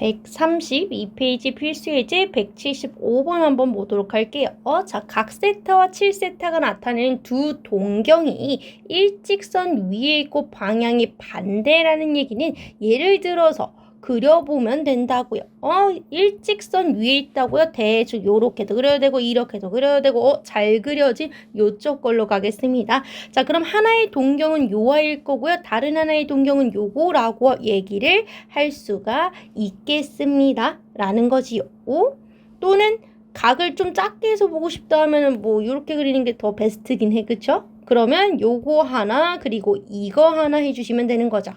132페이지 필수예제 175번 한번 보도록 할게요. 어, 자, 각 세타와 7세타가 나타내는 두 동경이 일직선 위에 있고 방향이 반대라는 얘기는 예를 들어서 그려보면 된다고요. 어, 일직선 위에 있다고요. 대충 요렇게도 그려야 되고 이렇게도 그려야 되고 어, 잘 그려진 요쪽 걸로 가겠습니다. 자, 그럼 하나의 동경은 요아일 거고요. 다른 하나의 동경은 요거라고 얘기를 할 수가 있겠습니다. 라는 거지요. 또는 각을 좀 작게 해서 보고 싶다 하면은 뭐 이렇게 그리는 게 더 베스트긴 해. 그쵸? 그러면 요거 하나 그리고 이거 하나 해주시면 되는 거죠.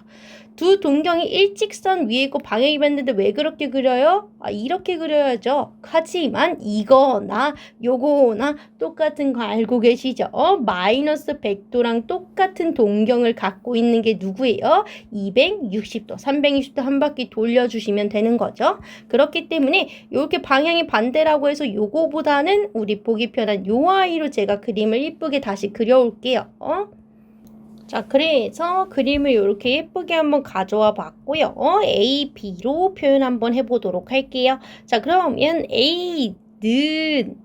두 동경이 일직선 위에 있고 방향이 반대인데 왜 그렇게 그려요? 아, 이렇게 그려야죠. 하지만 이거나 요거나 똑같은 거 알고 계시죠? 어, 마이너스 100도랑 똑같은 동경을 갖고 있는 게 누구예요? 260도, 360도 한 바퀴 돌려주시면 되는 거죠. 그렇기 때문에 이렇게 방향이 반대라고 해서 요거보다는 우리 보기 편한 요 아이로 제가 그림을 이쁘게 다시 그려올게요. 어? 자, 그래서 그림을 이렇게 예쁘게 한번 가져와 봤고요. 어, A, B로 표현 한번 해보도록 할게요. 자, 그러면 A는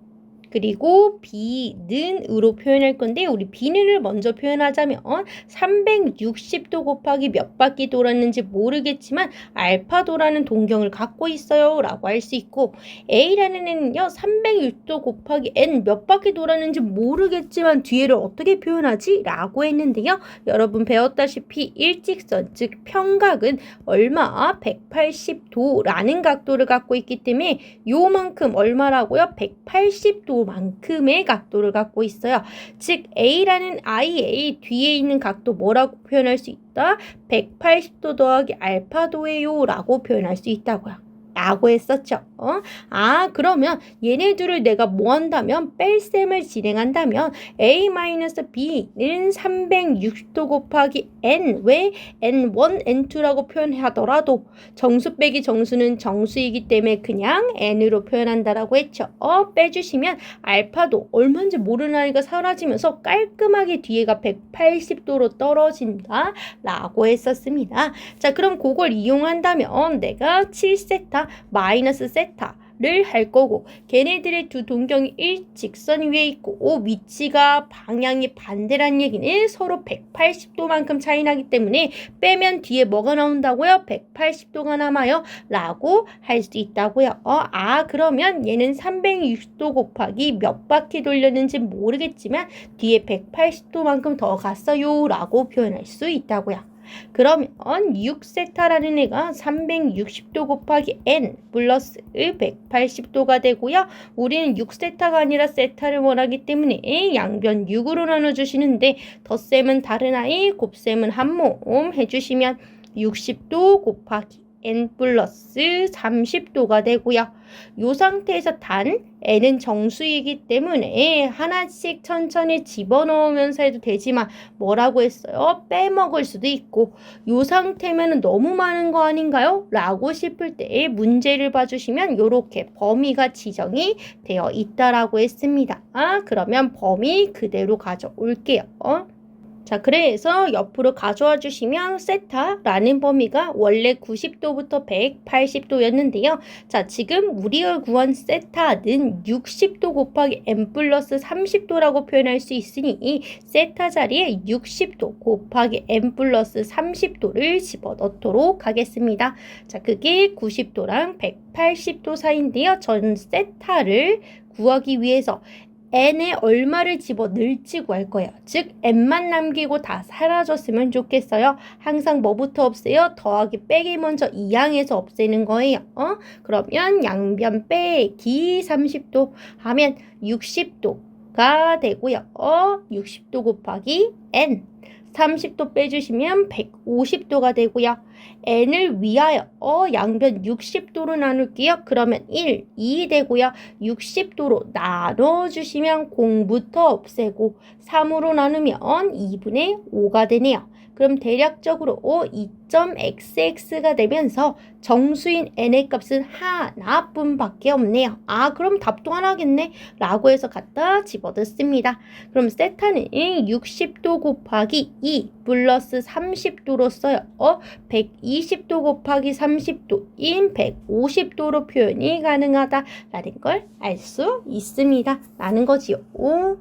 그리고 B는으로 표현할 건데 우리 B는을 먼저 표현하자면 360도 곱하기 몇 바퀴 돌았는지 모르겠지만 알파도라는 동경을 갖고 있어요 라고 할 수 있고 A라는 애는요 360도 곱하기 N 몇 바퀴 돌았는지 모르겠지만 뒤에를 어떻게 표현하지? 라고 했는데요 여러분 배웠다시피 일직선 즉 평각은 얼마? 180도라는 각도를 갖고 있기 때문에 요만큼 얼마라고요? 180도 만큼의 각도를 갖고 있어요. 즉 A라는 IA 뒤에 있는 각도 뭐라고 표현할 수 있다? 180도 더하기 알파도예요 라고 표현할 수 있다고요. 라고 했었죠. 어? 아, 그러면 얘네들을 내가 뭐 한다면 뺄셈을 진행한다면 a-b는 360도 곱하기 n 왜 n1, n2라고 표현하더라도 정수 빼기 정수는 정수이기 때문에 그냥 n으로 표현한다라고 했죠. 어, 빼주시면 알파도 얼마인지 모르는 아이가 사라지면서 깔끔하게 뒤에가 180도로 떨어진다 라고 했었습니다. 자, 그럼 그걸 이용한다면 내가 7세타 마이너스 세타 를 할 거고 걔네들의 두 동경이 일직선 위에 있고 오, 위치가 방향이 반대란 얘기는 서로 180도만큼 차이 나기 때문에 빼면 뒤에 뭐가 나온다고요? 180도가 남아요? 라고 할 수 있다고요. 어, 아 그러면 얘는 360도 곱하기 몇 바퀴 돌렸는지 모르겠지만 뒤에 180도만큼 더 갔어요 라고 표현할 수 있다고요 그러면 6세타라는 애가 360도 곱하기 n 플러스 180도가 되고요. 우리는 6세타가 아니라 세타를 원하기 때문에 양변 6으로 나눠주시는데 덧셈은 다른 아이, 곱셈은 한몸 해주시면 60도 곱하기 n 플러스 30도가 되고요. 이 상태에서 단 n은 정수이기 때문에 하나씩 천천히 집어넣으면서 해도 되지만 뭐라고 했어요? 빼먹을 수도 있고 이 상태면 너무 많은 거 아닌가요? 라고 싶을 때 문제를 봐주시면 이렇게 범위가 지정이 되어 있다라고 했습니다. 아 그러면 범위 그대로 가져올게요. 자, 그래서 옆으로 가져와 주시면 세타라는 범위가 원래 90도부터 180도였는데요. 자, 지금 우리가 구한 세타는 60도 곱하기 n 플러스 30도라고 표현할 수 있으니 세타 자리에 60도 곱하기 n 플러스 30도를 집어넣도록 하겠습니다. 자, 그게 90도랑 180도 사이인데요. 전 세타를 구하기 위해서 n에 얼마를 집어 넣을지 구할 거예요. 즉 n만 남기고 다 사라졌으면 좋겠어요. 항상 뭐부터 없애요? 더하기 빼기 먼저 이항에서 없애는 거예요. 어? 그러면 양변 빼기 30도 하면 60도가 되고요. 어? 60도 곱하기 n 30도 빼주시면 150도가 되고요. n을 위하여 어 양변 60도로 나눌게요. 그러면 1, 2 되고요. 60도로 나눠주시면 0부터 없애고 3으로 나누면 2분의 5가 되네요. 그럼 대략적으로 2.xx가 되면서 정수인 n의 값은 하나뿐밖에 없네요. 아, 그럼 답도 하나겠네. 라고 해서 갖다 집어넣습니다. 그럼 세타는 60도 곱하기 2 플러스 30도로 써요. 어? 120도 곱하기 30도인 150도로 표현이 가능하다라는 걸 알 수 있습니다. 라는 거지요. 오.